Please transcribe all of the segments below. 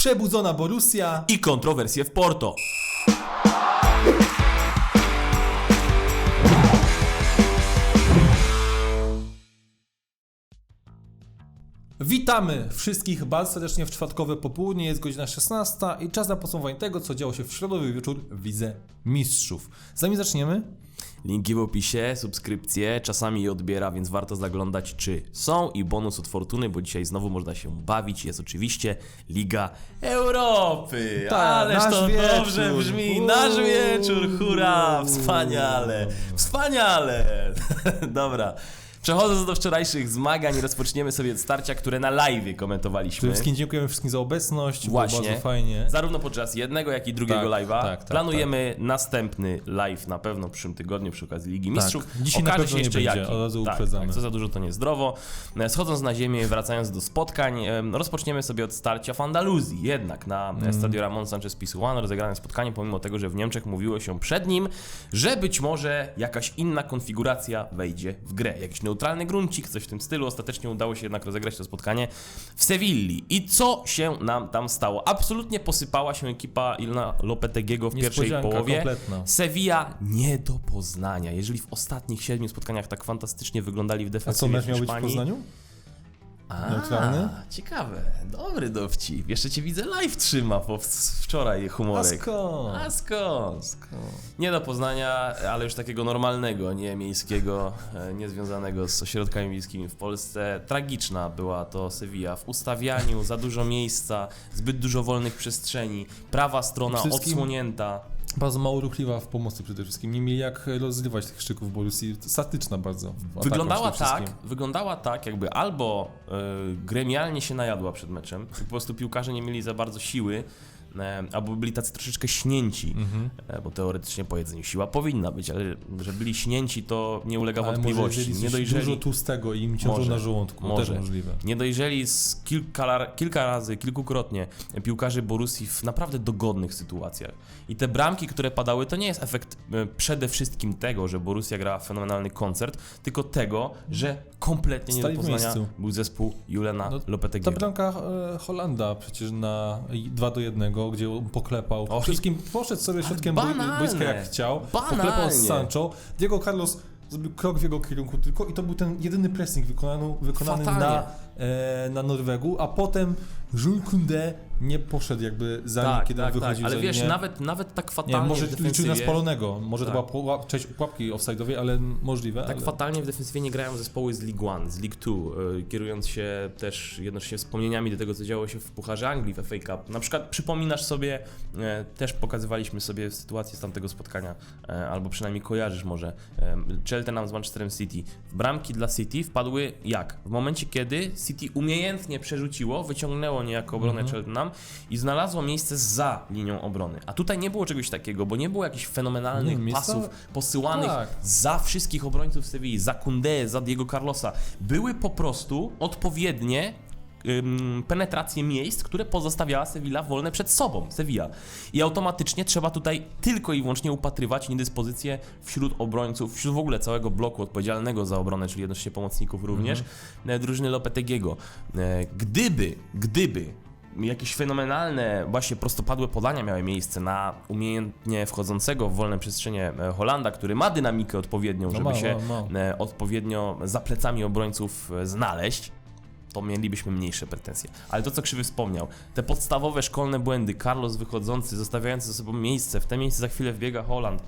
przebudzona Borussia. i kontrowersje w Porto. Witamy wszystkich bardzo serdecznie w czwartkowe popołudnie, jest godzina 16 i czas na podsumowanie tego, co działo się w środowy wieczór w Widze Mistrzów. Zanim zaczniemy, Linki w opisie, subskrypcje, czasami je odbiera, więc warto zaglądać, czy są i bonus od Fortuny, bo dzisiaj znowu można się bawić. Jest oczywiście Liga Europy. Tak, Ależ nasz to wieczór. dobrze brzmi. Uuu. Nasz wieczór, hurra! Wspaniale, wspaniale. Dobra. Przechodząc do wczorajszych zmagań, rozpoczniemy sobie od starcia, które na live komentowaliśmy. przede wszystkim dziękujemy wszystkim za obecność, było Właśnie. bardzo fajnie. Zarówno podczas jednego, jak i drugiego Tak, live'a. tak, tak, Planujemy następny live na pewno w przyszłym tygodniu przy okazji Ligi Mistrzów. Dzisiaj na Okaże pewno się nie jeszcze będzie, jaki. od razu tak, uprzedzamy. tak, co za dużo to niezdrowo. E, Schodząc na ziemię, wracając do spotkań, em, rozpoczniemy sobie od starcia w Andaluzji. Jednak na mm. stadio Ramon Sanchez Pizjuan rozegrane spotkanie, pomimo tego, że w Niemczech mówiło się przed nim, że być może jakaś inna konfiguracja wejdzie w grę. Jakiś neutralny gruncik, coś w tym stylu. Ostatecznie udało się jednak rozegrać to spotkanie w Sewilli. I co się nam tam stało? Absolutnie posypała się ekipa Ilna Lopetegiego w pierwszej połowie. kompletna. Sevilla nie do poznania. Jeżeli w ostatnich siedmiu spotkaniach tak fantastycznie wyglądali w A co, defensywie mecz miał być w Poznaniu? A, Neutralny? Ciekawe, dobry dowcip. Jeszcze cię widzę live trzyma po wczoraj A humorek. skąd? A skąd? Nie do Poznania, ale już takiego normalnego, nie miejskiego, e, niezwiązanego z ośrodkami miejskimi w Polsce. Tragiczna była to Sevilla w ustawianiu, za dużo miejsca, zbyt dużo wolnych przestrzeni, prawa strona wszystkim- odsłonięta. Bardzo mało ruchliwa w pomocy przede wszystkim. Nie mieli jak rozrywać tych szczyków Borussii. Statyczna bardzo. Wyglądała tak, wyglądała tak, jakby albo y, gremialnie się najadła przed meczem, po prostu piłkarze nie mieli za bardzo siły, albo byli tacy troszeczkę śnięci, Mhm. e, bo teoretycznie po jedzeniu siła powinna być, ale że byli śnięci, to nie ulega Ale może wątpliwości. jeżeli Nie dojrzeli, dużo tłustego i im ciążą Może, na żołądku. może. Też możliwe. nie dojrzeli z kilka, kilka razy, kilkukrotnie piłkarzy Borussii w naprawdę dogodnych sytuacjach. I te bramki, które padały, to nie jest efekt e, przede wszystkim tego, że Borussia grała fenomenalny koncert, tylko tego, że kompletnie nie do Stali w poznania był zespół Julena No, Ta bramka e, Holanda przecież na 2 do 1, gdzie on poklepał. Och, Wszystkim poszedł sobie środkiem banalne. boiska jak chciał. Banalnie. Poklepał z Sancho. Diego Carlos zrobił krok w jego kierunku tylko i to był ten jedyny pressing wykonany, wykonany na, na Norwegu, a potem Jules Koundé nie poszedł jakby za nim, Tak, kiedy tak, on tak, wychodził ale wiesz, linię. nawet, nawet tak Nie, fatalnie może w liczył na spalonego, może Tak. to była puła- część pułapki offside'owej, ale możliwe. Tak ale... fatalnie w defensywie nie grają zespoły z League One, z League Two, y, kierując się też jednocześnie wspomnieniami do tego, co działo się w Pucharze Anglii, w FA Cup. Na przykład przypominasz sobie, e, też pokazywaliśmy sobie sytuację z tamtego spotkania, e, albo przynajmniej kojarzysz może, e, Cheltenham z Manchesterem City. W bramki dla City wpadły jak? W momencie, kiedy City umiejętnie przerzuciło, wyciągnęło niejako obronę Mhm. Cheltenham i znalazło miejsce za linią obrony. A tutaj nie było czegoś takiego, bo nie było jakichś fenomenalnych Nie, miejsca- pasów posyłanych Tak. za wszystkich obrońców Sewilli, za Kunde, za Diego Carlosa. Były po prostu odpowiednie ym, penetracje miejsc, które pozostawiała Sevilla wolne przed sobą, Sevilla. I automatycznie trzeba tutaj tylko i wyłącznie upatrywać niedyspozycję wśród obrońców, wśród w ogóle całego bloku odpowiedzialnego za obronę, czyli jednocześnie pomocników również, e, drużyny Lopetegiego. E, Gdyby, gdyby jakieś fenomenalne, właśnie prostopadłe podania miały miejsce na umiejętnie wchodzącego w wolne przestrzenie e, Holanda, który ma dynamikę odpowiednią, No żeby ma, się ma, ma. odpowiednio za plecami obrońców znaleźć, to mielibyśmy mniejsze pretensje. Ale to, co Krzywy wspomniał, te podstawowe szkolne błędy, Carlos wychodzący, zostawiający za sobą miejsce, w te miejsce za chwilę wbiega Holland.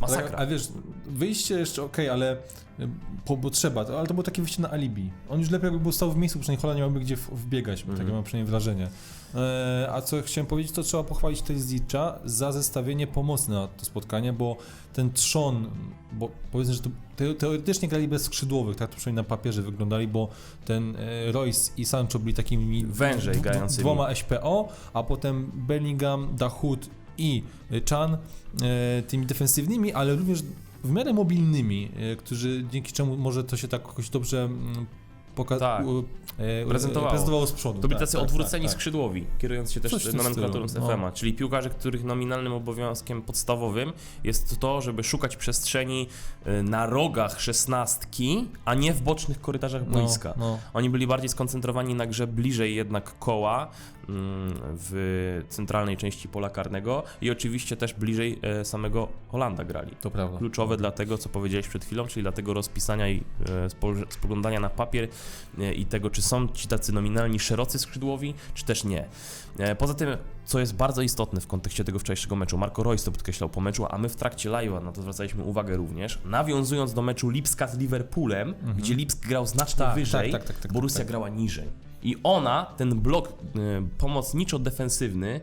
Masakra. Tak, a wiesz, wyjście jeszcze okej, ale y, bo, bo trzeba, to- ale to było takie wyjście na alibi. On już lepiej jakby był stał w miejscu, przynajmniej Hola nie miałby gdzie wbiegać, Mhm. takie mam przynajmniej wrażenie. E, a co chciałem powiedzieć, to trzeba pochwalić Tezicza za zestawienie pomocne na to spotkanie, bo ten trzon, bo powiedzmy, że to te, teoretycznie grali bez skrzydłowych, tak to przynajmniej na papierze wyglądali, bo ten e, Royce i Sancho byli takimi Wężej grającymi. dwoma SPO, a potem Bellingham, Dahoud i Chan e, tymi defensywnymi, ale również w miarę mobilnymi, którzy dzięki czemu może to się tak jakoś dobrze mm, poka- Tak. e, Prezentowało. prezentowało z przodu. To byli tak, tacy tak, odwróceni tak, tak. skrzydłowi, kierując się też Coś nomenklaturą z stylu, no. Czyli piłkarze, których nominalnym obowiązkiem podstawowym jest to, żeby szukać przestrzeni y, na rogach szesnastki, a nie w bocznych korytarzach boiska. No, Oni byli bardziej skoncentrowani na grze bliżej jednak koła mm, w centralnej części pola karnego i oczywiście też bliżej e, samego Holanda grali. to prawda. Kluczowe dla tego, co powiedziałeś przed chwilą, czyli dla tego rozpisania i e, spoglądania na papier e, i tego, czy są ci tacy nominalni szerocy skrzydłowi, czy też nie. E, Poza tym, co jest bardzo istotne w kontekście tego wczorajszego meczu, Marco Reus to podkreślał po meczu, a my w trakcie live'a na to zwracaliśmy uwagę również, nawiązując do meczu Lipska z Liverpoolem, gdzie Lipsk grał znacznie Tak, wyżej, tak, tak, tak, tak, Borussia tak. grała niżej. I ona, ten blok e, pomocniczo-defensywny,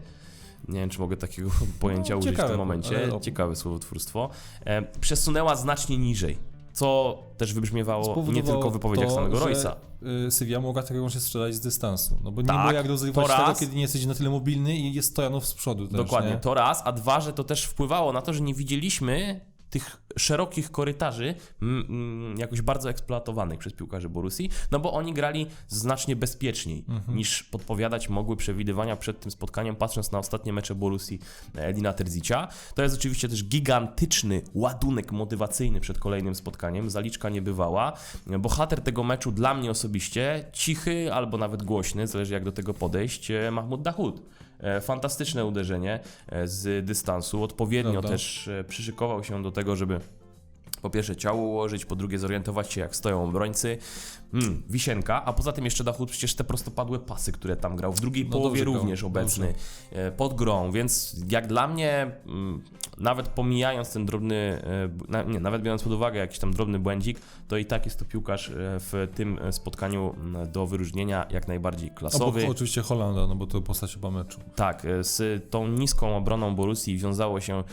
nie wiem, czy mogę takiego pojęcia No, użyć w ciekawe, tym momencie, ale- ciekawe słowotwórstwo, e, przesunęła znacznie niżej, co też wybrzmiewało nie tylko w wypowiedziach to, samego Roysa. y, Sywia mogła tak się strzelać z dystansu. No bo nie Tak, było jak rozrywać tego, raz. kiedy nie jesteś na tyle mobilny i jest Stojanów z przodu też, Dokładnie, nie? to raz, a dwa, że to też wpływało na to, że nie widzieliśmy tych szerokich korytarzy jakoś bardzo eksploatowanych przez piłkarzy Borussii, no bo oni grali znacznie bezpieczniej Mhm. niż podpowiadać mogły przewidywania przed tym spotkaniem, patrząc na ostatnie mecze Borussii Edina Terzicia. To jest oczywiście też gigantyczny ładunek motywacyjny przed kolejnym spotkaniem, zaliczka niebywała. Bohater tego meczu dla mnie osobiście, cichy albo nawet głośny, zależy jak do tego podejść, e, Mahmoud Dahoud. E, Fantastyczne uderzenie e, z dystansu. Odpowiednio też e, przyszykował się do tego, żeby po pierwsze ciało ułożyć, po drugie zorientować się jak stoją obrońcy. Mm, wisienka, a poza tym jeszcze Dachut przecież te prostopadłe pasy, które tam grał. W drugiej No połowie dobrze również obecny e, pod grą, więc jak dla mnie, mm, nawet pomijając ten drobny, e, nie, nawet biorąc pod uwagę jakiś tam drobny błędzik, to i tak jest to piłkarz e, w tym spotkaniu mm, do wyróżnienia jak najbardziej klasowy. Obok oczywiście Holanda, no bo to postać chyba meczu. Tak, e, z tą niską obroną Borussii wiązało się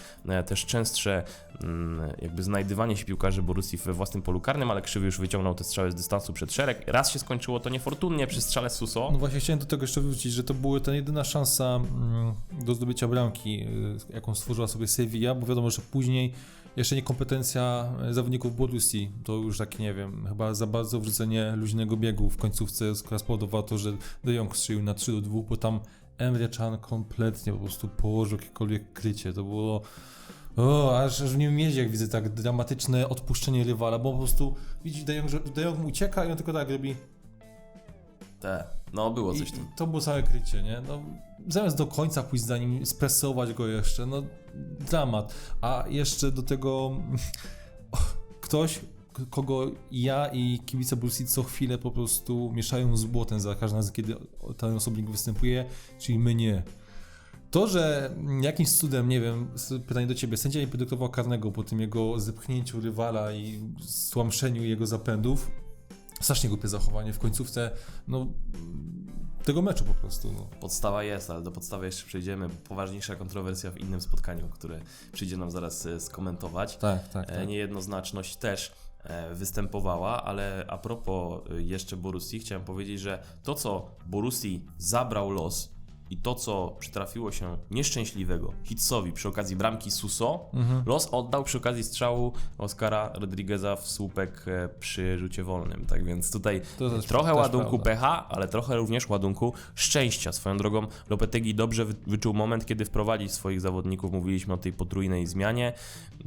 też częstsze mm, jakby znajdywanie się piłkarzy Borussii we własnym polu karnym, ale Krzywy już wyciągnął te strzały z dystansu przed szereg. Raz się skończyło to niefortunnie przy strzale Suso. No właśnie chciałem do tego jeszcze wrócić, że to była ta jedyna szansa mm, do zdobycia bramki, y, jaką stworzyła sobie Sevilla, bo wiadomo, że później jeszcze niekompetencja y, zawodników Borussii, to już tak nie wiem, chyba za bardzo wrzucenie luźnego biegu w końcówce, która spowodowało to, że De Jong strzelił na 3 do 2, bo tam Emre Can kompletnie po prostu położył jakiekolwiek krycie, to było... O, aż, aż mnie mierzy, jak widzę tak dramatyczne odpuszczenie rywala, bo po prostu widzi De Jong, że De Jong mu ucieka i on tylko tak robi Te. No, było coś i tam. to było całe krycie, nie? No, zamiast do końca pójść za nim, spresować go jeszcze, no dramat. A jeszcze do tego ktoś, kogo ja i kibice Borussii co chwilę po prostu mieszają z błotem za każdym razem, kiedy ten osobnik występuje, czyli my nie. To, że jakimś cudem, nie wiem, pytanie do ciebie, sędzia nie podyktował karnego po tym jego zepchnięciu rywala i stłamszeniu jego zapędów, strasznie głupie zachowanie w końcówce, no, tego meczu po prostu, no. Podstawa jest, ale do podstawy jeszcze przejdziemy. Poważniejsza kontrowersja w innym spotkaniu, które przyjdzie nam zaraz e, skomentować. Tak, tak, E, tak. Niejednoznaczność też e, występowała, ale a propos jeszcze Borussii, chciałem powiedzieć, że to co Borussii zabrał los i to co przytrafiło się nieszczęśliwego Hitsowi przy okazji bramki Suso, Mhm. los oddał przy okazji strzału Oskara Rodrigueza w słupek e, przy rzucie wolnym. Tak więc tutaj To też- trochę też ładunku prawda. pecha, ale trochę również ładunku szczęścia. Swoją drogą Lopetegui dobrze wy- wyczuł moment, kiedy wprowadzić swoich zawodników. Mówiliśmy o tej potrójnej zmianie,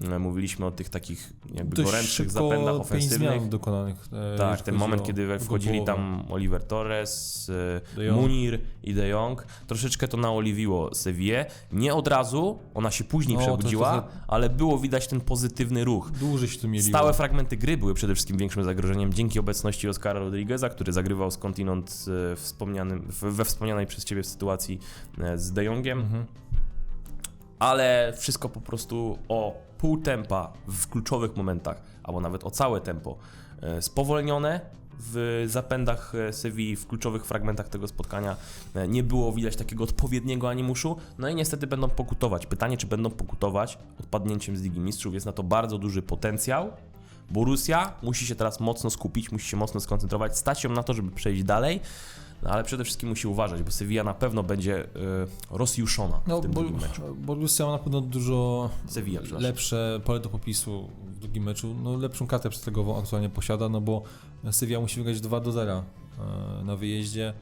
m, mówiliśmy o tych takich jakby Dość gorętszych zapędach ofensywnych. dokonanych. e, Tak, ten moment, kiedy wchodzili tam Oliver Torres, e. Munir i De Jong, troszeczkę to naoliwiło Sevillę. Nie od razu, ona się później No, to przebudziła, trochę- ale było widać ten pozytywny ruch. Dłużej się tu mieli. Stałe fragmenty gry były przede wszystkim większym zagrożeniem dzięki obecności Oscara Rodrigueza, który zagrywał skądinąd e, wspomnianym, we wspomnianej przez ciebie sytuacji e, z De Jongiem, Mhm. ale wszystko po prostu o pół tempa w kluczowych momentach, albo nawet o całe tempo e, spowolnione w zapędach e, Sewilli, w kluczowych fragmentach tego spotkania e, nie było widać takiego odpowiedniego animuszu, no i niestety będą pokutować. Pytanie, czy będą pokutować odpadnięciem z Ligi Mistrzów, jest na to bardzo duży potencjał. Borussia musi się teraz mocno skupić, musi się mocno skoncentrować, stać ją na to, żeby przejść dalej. No, ale przede wszystkim musi uważać, bo Sevilla na pewno będzie y, rozjuszona No, w tym bo, drugim meczu. Borussia ma na pewno dużo Sevilla, lepsze pole do popisu w drugim meczu. No, lepszą kartę przetargową aktualnie posiada, no bo Sevilla musi wygrać 2 do 0 e, na wyjeździe.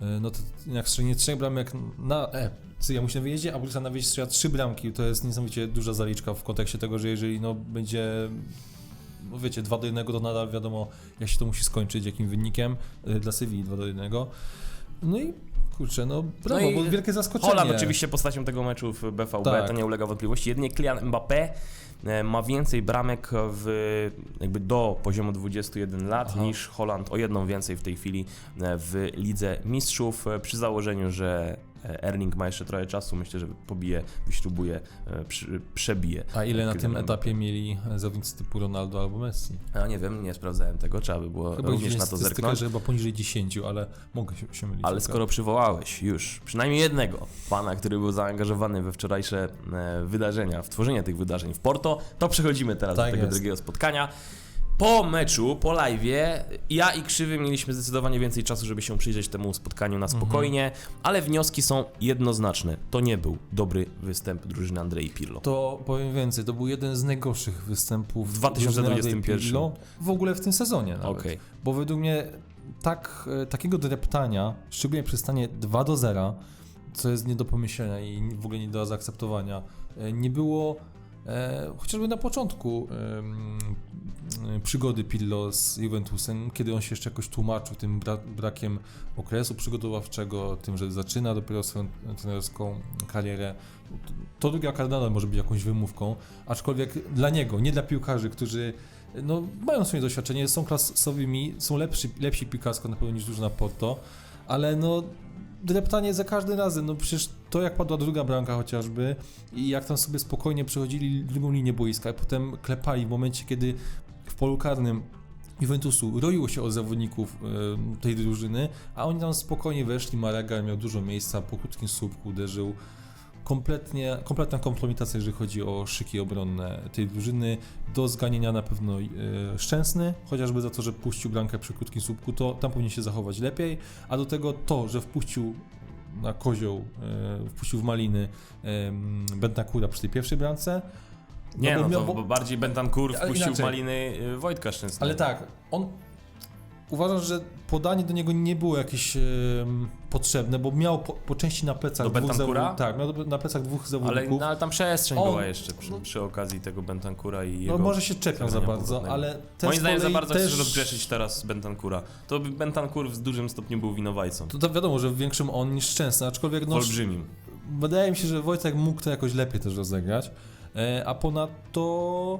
E, No to jak strzelinie trzech bramek na... E, Sevilla musi na wyjeździe, a Borussia na wyjeździe strzela trzy bramki. To jest niesamowicie duża zaliczka w kontekście tego, że jeżeli no, będzie no wiecie, 2 do 1 to nadal wiadomo, jak się to musi skończyć, jakim wynikiem y, dla Sewilli 2 do 1. No i kurczę, no brawo, No bo wielkie zaskoczenie. Holland oczywiście postacią tego meczu w BVB, Tak. to nie ulega wątpliwości. Jedynie Kylian Mbappé e, ma więcej bramek w, jakby do poziomu 21 lat Aha. niż Holland, o jedną więcej w tej chwili e, w Lidze Mistrzów, e, przy założeniu, że e, Erling ma jeszcze trochę czasu, myślę, że pobije, wyśrubuje, e, przy, przebije. A ile na tym etapie mieli zawodnicy typu Ronaldo albo Messi? A nie wiem, nie sprawdzałem tego, trzeba by było Chyba również na to zerknąć. że chyba poniżej 10, ale mogę się, się mylić. Ale skoro przywołałeś już przynajmniej jednego pana, który był zaangażowany we wczorajsze e, wydarzenia, w tworzenie tych wydarzeń w Porto, to przechodzimy teraz Tak do tego jest. drugiego spotkania. Po meczu, po live'ie, ja i Krzywy mieliśmy zdecydowanie więcej czasu, żeby się przyjrzeć temu spotkaniu na Mhm. spokojnie, ale wnioski są jednoznaczne. To nie był dobry występ drużyny Andrei Pirlo. To powiem więcej, to był jeden z najgorszych występów W 2021. drużyny Pirlo w ogóle w tym sezonie nawet. Okej. Bo według mnie tak, e, takiego dreptania, szczególnie przy stanie 2 do 0, co jest nie do pomyślenia i w ogóle nie do zaakceptowania, e, nie było chociażby na początku e, przygody Pillo z Juventusem, kiedy on się jeszcze jakoś tłumaczył tym bra brakiem okresu przygotowawczego, tym, że zaczyna dopiero swoją trenerską karierę. To druga kardynal może być jakąś wymówką, aczkolwiek dla niego, nie dla piłkarzy, którzy no, mają swoje doświadczenie, są klasowymi, są lepsi, lepsi piłkarsko na pewno niż drużyna Porto, ale no dreptanie za każdym razem, no przecież to jak padła druga bramka chociażby i jak tam sobie spokojnie przechodzili drugą linię boiska i potem klepali w momencie, kiedy w polu karnym Juventusu roiło się o zawodników e, tej drużyny, a oni tam spokojnie weszli, Marega miał dużo miejsca, po krótkim słupku uderzył. Kompletnie, kompletna kompromitacja, jeżeli chodzi o szyki obronne tej drużyny. Do zganienia na pewno e, szczęsny, chociażby za to, że puścił bramkę przy krótkim słupku, to tam powinien się zachować lepiej, a do tego to, że wpuścił na kozioł, e, wpuścił w maliny e, Bentacura przy tej pierwszej bramce. Nie, no miał- to bo- bardziej Bentancur wpuścił w inaczej. maliny Wojtka Szczęsnego. Ale tak, on uważam, że podanie do niego nie było jakieś em, potrzebne, bo miał po, po części na plecach Do dwóch zawodników. Tak, miał do- na plecach dwóch Ale, zawodników. no, ale tam przestrzeń On- była jeszcze przy, no- przy okazji tego Bentancura i no jego... może się czepiał za bardzo, ale ten Moim zdaniem za bardzo też, chcesz rozgrzeszyć teraz Bentancura. To Bentancur w dużym stopniu był winowajcą. To, to wiadomo, że w większym on niż Szczęsny, aczkolwiek no, Olbrzymim. wydaje mi się, że Wojtek mógł to jakoś lepiej też rozegrać, e, a ponadto...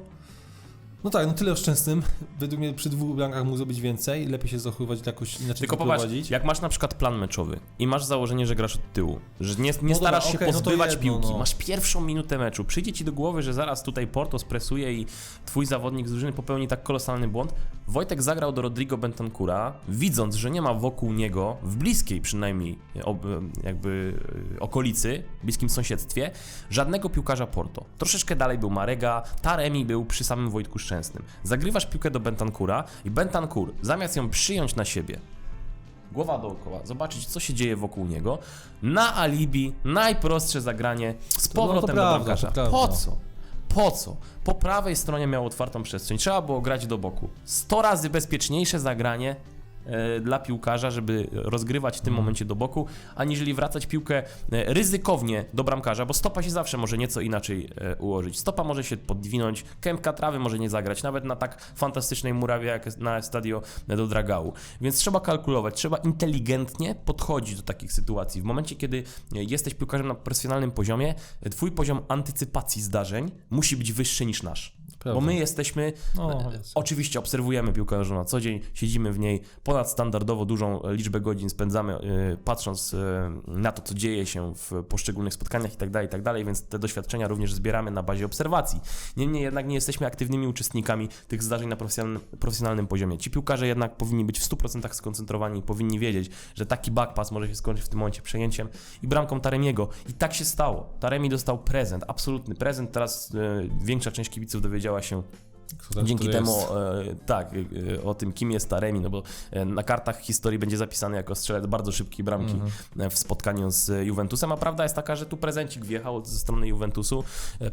No tak, no tyle o Szczęsnym. Według mnie przy dwóch bramkach mógł zrobić więcej, lepiej się zachowywać, jakoś inaczej Tylko popatrz, prowadzić. jak masz na przykład plan meczowy i masz założenie, że grasz od tyłu, że nie, nie No starasz dobra, się okej, no pozbywać jedno, piłki, no. masz pierwszą minutę meczu, przyjdzie ci do głowy, że zaraz tutaj Porto spresuje i twój zawodnik z drużyny popełni tak kolosalny błąd. Wojtek zagrał do Rodrigo Bentancura, widząc, że nie ma wokół niego, w bliskiej przynajmniej ob, jakby e, okolicy, bliskim sąsiedztwie, żadnego piłkarza Porto. Troszeczkę dalej był Marega, Taremi był przy samym Wojtku Szczęsnym. Zagrywasz piłkę do Bentancura i Bentancur, zamiast ją przyjąć na siebie, głowa dookoła, zobaczyć co się dzieje wokół niego, na alibi, najprostsze zagranie z No, powrotem do prawda, bramkarza. Po co? Po co? Po prawej stronie miał otwartą przestrzeń, trzeba było grać do boku. 100 razy bezpieczniejsze zagranie dla piłkarza, żeby rozgrywać w tym Mhm. momencie do boku, aniżeli wracać piłkę e, ryzykownie do bramkarza, bo stopa się zawsze może nieco inaczej e, ułożyć. Stopa może się podwinąć, kępka trawy może nie zagrać, nawet na tak fantastycznej murawie jak na stadio do Dragału. Więc trzeba kalkulować, trzeba inteligentnie podchodzić do takich sytuacji. W momencie, kiedy e, jesteś piłkarzem na profesjonalnym poziomie, e, twój poziom antycypacji zdarzeń musi być wyższy niż nasz. Prawda. Bo my jesteśmy No, E. Oczywiście obserwujemy piłkę nożną na co dzień, siedzimy w niej ponadstandardowo dużą liczbę godzin spędzamy e, patrząc e, na to, co dzieje się w poszczególnych spotkaniach itd., tak itd., więc te doświadczenia również zbieramy na bazie obserwacji. Niemniej jednak nie jesteśmy aktywnymi uczestnikami tych zdarzeń na profesjonalnym, profesjonalnym poziomie. Ci piłkarze jednak powinni być w 100% skoncentrowani, powinni wiedzieć, że taki backpass może się skończyć w tym momencie przejęciem i bramką Taremiego. I tak się stało. Taremi dostał prezent, absolutny prezent. Teraz większa część kibiców dowiedziała się Kto- Dzięki temu, e, tak, e, o tym, kim jest Taremi, no bo e, na kartach historii będzie zapisany jako strzelec bardzo szybkiej bramki Mhm. w spotkaniu z Juventusem, a prawda jest taka, że tu prezencik wjechał ze strony Juventusu,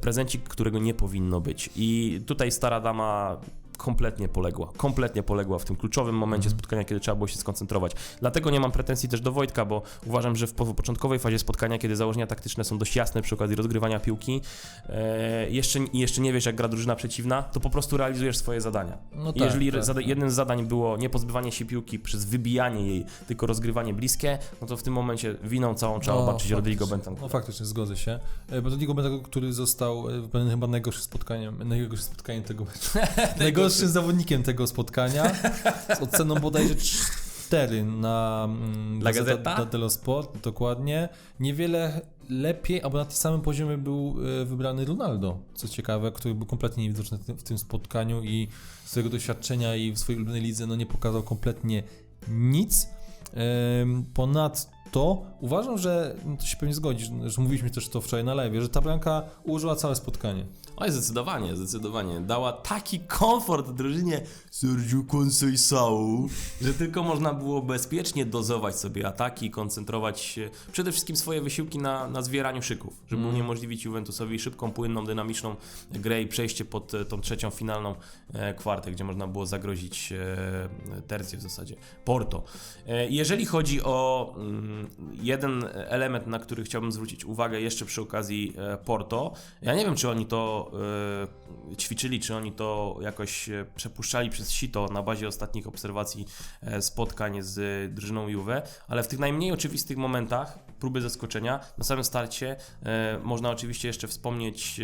prezencik, którego nie powinno być. I tutaj stara dama kompletnie poległa, kompletnie poległa w tym kluczowym momencie Mhm. spotkania, kiedy trzeba było się skoncentrować. Dlatego nie mam pretensji też do Wojtka, bo uważam, że w po- początkowej fazie spotkania, kiedy założenia taktyczne są dość jasne przy okazji rozgrywania piłki, e, jeszcze, i jeszcze nie wiesz, jak gra drużyna przeciwna, to po prostu realizujesz swoje zadania. No tak, Jeżeli tak, zada- tak. jednym z zadań było nie pozbywanie się piłki przez wybijanie jej, tylko rozgrywanie bliskie, no to w tym momencie winą całą trzeba No, obarczyć Rodrigo. Bentancur. No faktycznie, zgodzę się. E, Rodrigo Bentancur, który został e, chyba najgorszym spotkaniem, najgorszym spotkaniem tego meczu. najgorszym zawodnikiem tego spotkania z oceną bodajże 4 na mm, La Gazzetta? dello Sport, dokładnie. Niewiele lepiej, albo na tym samym poziomie był e, wybrany Ronaldo, co ciekawe, który był kompletnie niewidoczny w tym- spotkaniu i z swojego doświadczenia i w swojej ulubionej lidze no, nie pokazał kompletnie nic. Em, Ponadto uważam, że no, to się pewnie zgodzisz, że mówiliśmy też to wczoraj na live, że ta bramka ułożyła całe spotkanie. Oj, zdecydowanie, zdecydowanie. Dała taki komfort drużynie Sergio Conceição, że tylko można było bezpiecznie dozować sobie ataki, koncentrować się, przede wszystkim swoje wysiłki na, na zwieraniu szyków, żeby Mm. uniemożliwić Juventusowi szybką, płynną, dynamiczną grę i przejście pod e, tą trzecią finalną e, kwartę, gdzie można było zagrozić e, tercję w zasadzie, Porto. E, jeżeli chodzi o mm, jeden element, na który chciałbym zwrócić uwagę jeszcze przy okazji e, Porto, ja nie wiem, czy oni to e, ćwiczyli, czy oni to jakoś e, przepuszczali przez sito na bazie ostatnich obserwacji spotkań z drużyną Juve, ale w tych najmniej oczywistych momentach, próby zaskoczenia, na samym starcie można oczywiście jeszcze wspomnieć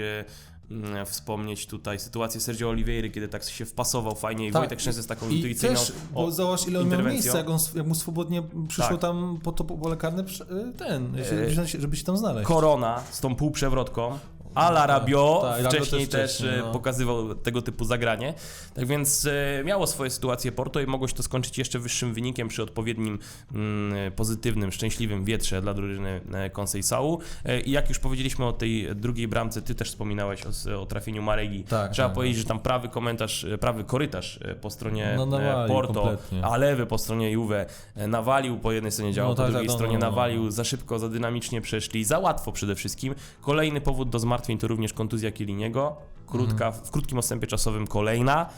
wspomnieć tutaj sytuację Sergio Oliveira, kiedy tak się wpasował fajnie i Tak, Wojtek Szczęsny z taką I intuicyjną też, bo o, ile on miał miejsca, jak, on, jak mu swobodnie przyszło Tak. tam po to pole karne y, ten, E, żeby się tam znaleźć. Korona z tą półprzewrotką. Ala tak, Rabiot wcześniej też też, e, no. pokazywał tego typu zagranie. Tak więc e, miało swoje sytuacje Porto i mogło się to skończyć jeszcze wyższym wynikiem przy odpowiednim mm, pozytywnym, szczęśliwym wietrze dla drużyny e, Conceição. E, I jak już powiedzieliśmy o tej drugiej bramce, ty też wspominałeś o, o trafieniu Maregi. Tak, Trzeba tak, powiedzieć, że tam prawy komentarz, e, prawy korytarz e, po stronie No, e, Porto, kompletnie. a lewy po stronie Juve e, nawalił, po jednej stronie działał, No po tak, drugiej tak, no, stronie no, no. nawalił, za szybko, za dynamicznie przeszli, za łatwo przede wszystkim. Kolejny powód do zmartwień to również kontuzja Kieliniego. Krótka, Mhm. W krótkim odstępie czasowym kolejna.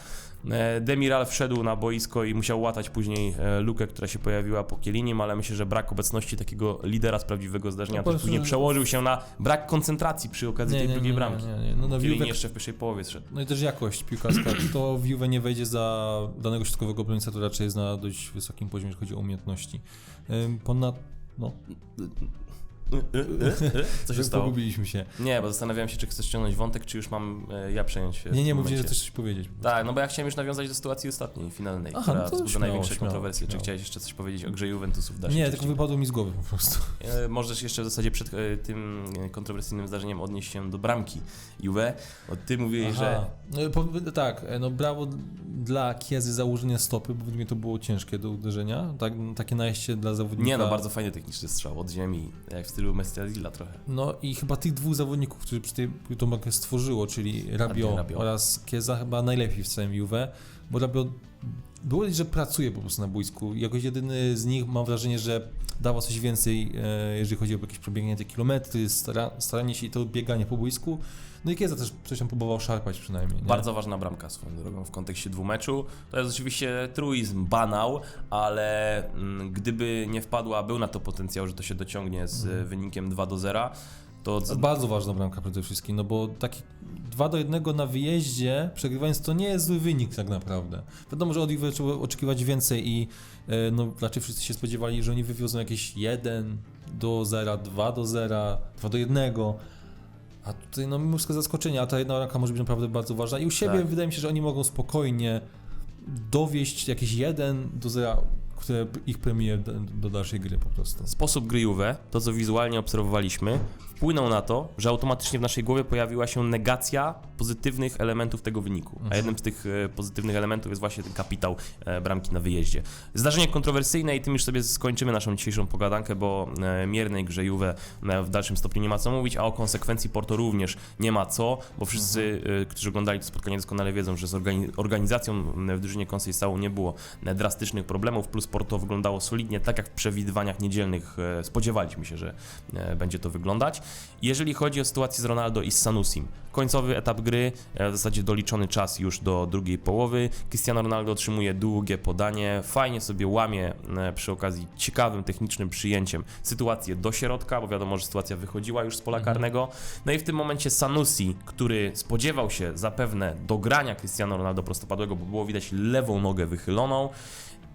E, Demiral wszedł na boisko i musiał łatać później e, lukę, która się pojawiła po Kielinim, ale myślę, że brak obecności takiego lidera z prawdziwego zdarzenia No, też później prostu- przełożył się na brak koncentracji przy okazji tej drugiej bramki. Nie, nie, No, no, Kielini Juve, jeszcze w pierwszej połowie zszedł. no i też jakość piłkarska. To w Juve nie wejdzie za danego środkowego obrońca, to raczej jest na dość wysokim poziomie, jeśli chodzi o umiejętności. Ponad... No, Co się stało? Pogubiliśmy się. Nie, bo zastanawiałem się, czy chcesz ściągnąć wątek, czy już mam e, ja przejąć. e, Nie, nie, mówię, że chcesz coś powiedzieć. Tak, no bo ja chciałem już nawiązać do sytuacji ostatniej, finalnej, Aha, która no wzbudza największe kontrowersje. Czy chciałeś jeszcze coś powiedzieć o grze Juventusu w dalszej Nie, tylko wypadło mi z głowy po prostu. E, Możesz jeszcze w zasadzie przed e, tym kontrowersyjnym zdarzeniem odnieść się do bramki Juve. Bo ty mówiłeś, że Aha. No, po, tak, no brawo dla Kiezy za ułożenie stopy, bo mnie to było ciężkie do uderzenia. Tak, takie najście dla zawodnika. nie no, bardzo fajny techniczny strzał od ziemi, jak w stylu Mestiazilla trochę. No i chyba tych dwóch zawodników, którzy przy tej tą markę stworzyło, czyli Rabio, Rabiot. oraz Kieza chyba najlepiej w całym Juve, bo Rabio było że pracuje po prostu na boisku. Jakoś jedyny z nich mam wrażenie, że dawał coś więcej, e, jeżeli chodzi o jakieś przebiegnięte kilometry, stara, staranie się i to bieganie po boisku. No i Kieza też coś tam próbował szarpać przynajmniej. Nie? Bardzo ważna bramka swoją drogą w kontekście dwumeczu. To jest oczywiście truizm, banał, ale mm, gdyby nie wpadła, był na to potencjał, że to się dociągnie z Mhm. wynikiem 2 do 0, to Bardzo ważna bramka przede wszystkim, no bo taki 2 do 1 na wyjeździe, przegrywając, to nie jest zły wynik tak naprawdę. Wiadomo, że od Juve trzeba oczekiwać więcej i e, no, raczej wszyscy się spodziewali, że oni wywiozą jakieś 1 do 0, 2 do 0, 2 do 1. A tutaj no mimo wszystko zaskoczenie, a ta jedna bramka może być naprawdę bardzo ważna. I u siebie Tak. wydaje mi się, że oni mogą spokojnie dowieść jakieś 1 do 0, które ich premiuje do, dalszej gry po prostu. sposób gry Juve, to co wizualnie obserwowaliśmy, wpłynął na to, że automatycznie w naszej głowie pojawiła się negacja pozytywnych elementów tego wyniku. A jednym z tych e, pozytywnych elementów jest właśnie ten kapitał e, bramki na wyjeździe. Zdarzenie kontrowersyjne i tym już sobie skończymy naszą dzisiejszą pogadankę, bo e, miernej grze Juve w dalszym stopniu nie ma co mówić, a o konsekwencji Porto również nie ma co, bo wszyscy, e, którzy oglądali to spotkanie doskonale wiedzą, że z organi- organizacją w drużynie Conceição nie było drastycznych problemów, plus Porto wyglądało solidnie, tak jak w przewidywaniach niedzielnych e, spodziewaliśmy się, że e, będzie to wyglądać. Jeżeli chodzi o sytuację z Ronaldo i z Sanusim, końcowy etap gry, e, w zasadzie doliczony czas już do drugiej połowy. Cristiano Ronaldo otrzymuje długie podanie, fajnie sobie łamie przy okazji ciekawym technicznym przyjęciem sytuację do środka, bo wiadomo, że sytuacja wychodziła już z pola karnego. No i w tym momencie Sanusi, który spodziewał się zapewne dogrania Cristiano Ronaldo prostopadłego, bo było widać lewą nogę wychyloną,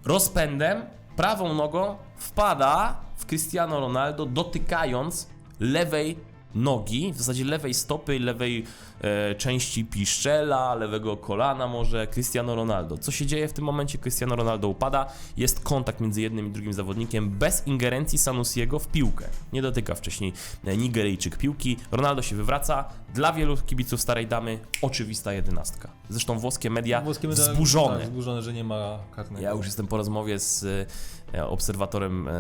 rozpędem, prawą nogą wpada w Cristiano Ronaldo, dotykając lewej nogi, w zasadzie lewej stopy, lewej części piszczela, lewego kolana może Cristiano Ronaldo. Co się dzieje w tym momencie? Cristiano Ronaldo upada, jest kontakt między jednym i drugim zawodnikiem bez ingerencji Sanusiego w piłkę. Nie dotyka wcześniej e, Nigeryjczyk piłki. Ronaldo się wywraca. Dla wielu kibiców Starej Damy oczywista jedenastka. Zresztą włoskie media Włoskie media- wzburzone. Tak, wzburzone, że nie ma karnego. Ja już jestem po rozmowie z e, obserwatorem e,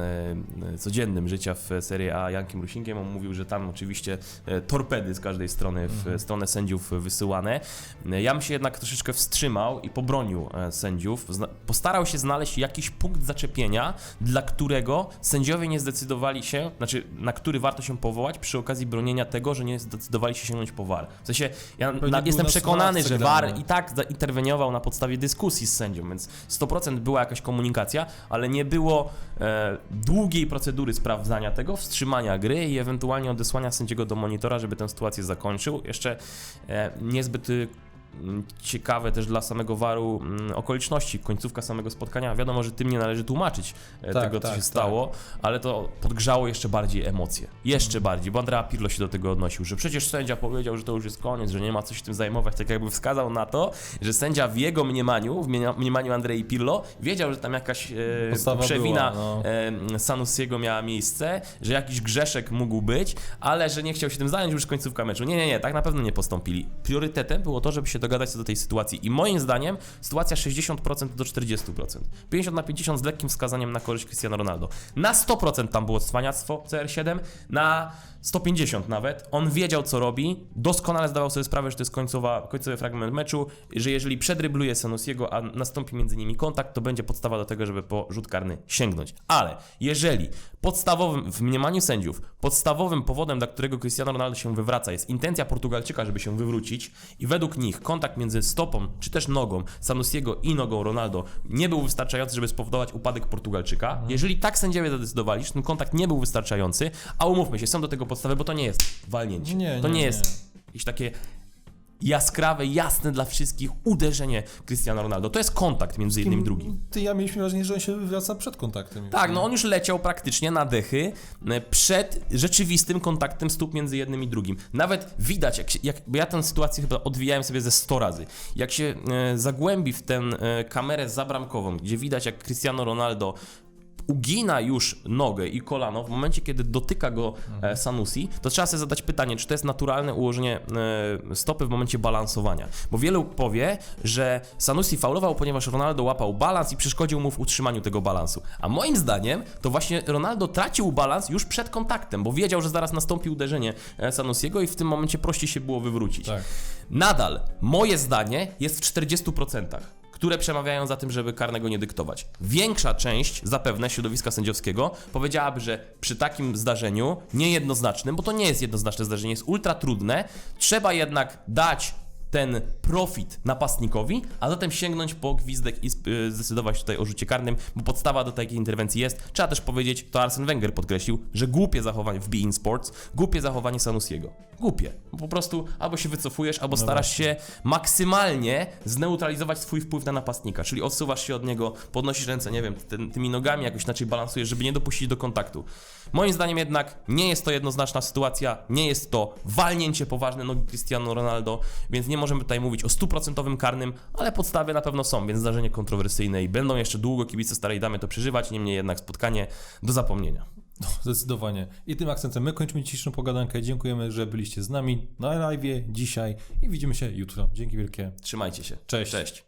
e, codziennym życia w Serie A, Jankiem Rusinkiem. On mówił, że tam oczywiście e, torpedy z każdej strony w Mhm. stronę sędziów wysyłane. Ja bym się jednak troszeczkę wstrzymał i pobronił e, sędziów. Postarał się znaleźć jakiś punkt zaczepienia, dla którego sędziowie nie zdecydowali się, znaczy na który warto się powołać przy okazji bronienia tego, że nie zdecydowali się sięgnąć po VAR. W sensie, ja na, jestem na przekonany, że. VAR i tak zainterweniował na podstawie dyskusji z sędzią, więc 100% była jakaś komunikacja, ale nie było e, długiej procedury sprawdzania tego, wstrzymania gry i ewentualnie odesłania sędziego do monitora, żeby tę sytuację zakończył. Jeszcze niezbyt y, ciekawe też dla samego VAR-u m, okoliczności, końcówka samego spotkania. Wiadomo, że tym nie należy tłumaczyć e, Tak, tego, co tak, się tak. stało, ale to podgrzało jeszcze bardziej emocje. Jeszcze bardziej, bo Andrea Pirlo się do tego odnosił, że przecież sędzia powiedział, że to już jest koniec, że nie ma co się tym zajmować, tak jakby wskazał na to, że sędzia w jego mniemaniu, w mniema- mniemaniu Andrei Pirlo, wiedział, że tam jakaś e, przewina była, no. e, Sanusiego miała miejsce, że jakiś grzeszek mógł być, ale że nie chciał się tym zająć już końcówka meczu. Nie, nie, nie, tak na pewno nie postąpili. Priorytetem było to, żeby się dogadać co do tej sytuacji i moim zdaniem sytuacja 60% do 40%. 50 na 50 z lekkim wskazaniem na korzyść Cristiano Ronaldo. Na 100% tam było cwaniactwo CR7, na 150 nawet. On wiedział, co robi, doskonale zdawał sobie sprawę, że to jest końcowa, końcowy fragment meczu, że jeżeli przedrybluje Sanusiego, a nastąpi między nimi kontakt, to będzie podstawa do tego, żeby po rzut karny sięgnąć. Ale jeżeli podstawowym, w mniemaniu sędziów, podstawowym powodem, dla którego Cristiano Ronaldo się wywraca, jest intencja Portugalczyka, żeby się wywrócić i według nich kontakt między stopą czy też nogą Sanusiego i nogą Ronaldo nie był wystarczający, żeby spowodować upadek Portugalczyka. Jeżeli tak sędziowie zadecydowali, że ten kontakt nie był wystarczający, a umówmy się, są do tego podstawy, bo to nie jest walnięcie. Nie, to nie, nie, nie. jest jakieś takie jaskrawe, jasne dla wszystkich uderzenie Cristiano Ronaldo. To jest kontakt między jednym i drugim. Ty ja mieliśmy wrażenie, że on się wywraca przed kontaktem. Tak, no on już leciał praktycznie na dechy e, przed rzeczywistym kontaktem stóp między jednym i drugim. Nawet widać, jak, się, jak bo ja tę sytuację chyba odwijałem sobie ze 100 razy. Jak się e, zagłębi w tę e, kamerę zabramkową, gdzie widać jak Cristiano Ronaldo ugina już nogę i kolano w momencie, kiedy dotyka go e, Sanusi, to trzeba sobie zadać pytanie, czy to jest naturalne ułożenie e, stopy w momencie balansowania. Bo wielu powie, że Sanusi faulował, ponieważ Ronaldo łapał balans i przeszkodził mu w utrzymaniu tego balansu. A moim zdaniem to właśnie Ronaldo tracił balans już przed kontaktem, bo wiedział, że zaraz nastąpi uderzenie e, Sanusiego i w tym momencie prościej się było wywrócić. Tak. Nadal, moje zdanie jest w 40%, które przemawiają za tym, żeby karnego nie dyktować. Większa część, zapewne, środowiska sędziowskiego powiedziałaby, że przy takim zdarzeniu, niejednoznacznym, bo to nie jest jednoznaczne zdarzenie, jest ultra trudne, trzeba jednak dać ten profit napastnikowi, a zatem sięgnąć po gwizdek i y, zdecydować tutaj o rzucie karnym, bo podstawa do takiej interwencji jest, trzeba też powiedzieć, to Arsene Wenger podkreślił, że głupie zachowanie w Bein Sports, głupie zachowanie Sanusiego. Głupie. Po prostu albo się wycofujesz, albo starasz się maksymalnie zneutralizować swój wpływ na napastnika, czyli odsuwasz się od niego, podnosisz ręce, nie wiem, tymi nogami jakoś inaczej balansujesz, żeby nie dopuścić do kontaktu. Moim zdaniem jednak nie jest to jednoznaczna sytuacja, nie jest to walnięcie poważne nogi Cristiano Ronaldo, więc nie możemy tutaj mówić o stuprocentowym karnym, ale podstawy na pewno są, więc zdarzenie kontrowersyjne i będą jeszcze długo kibice Starej Damy to przeżywać, niemniej jednak spotkanie do zapomnienia. No, zdecydowanie. I tym akcentem my kończymy dzisiejszą pogadankę. Dziękujemy, że byliście z nami na live dzisiaj i widzimy się jutro. Dzięki wielkie. Trzymajcie się. Cześć. Cześć.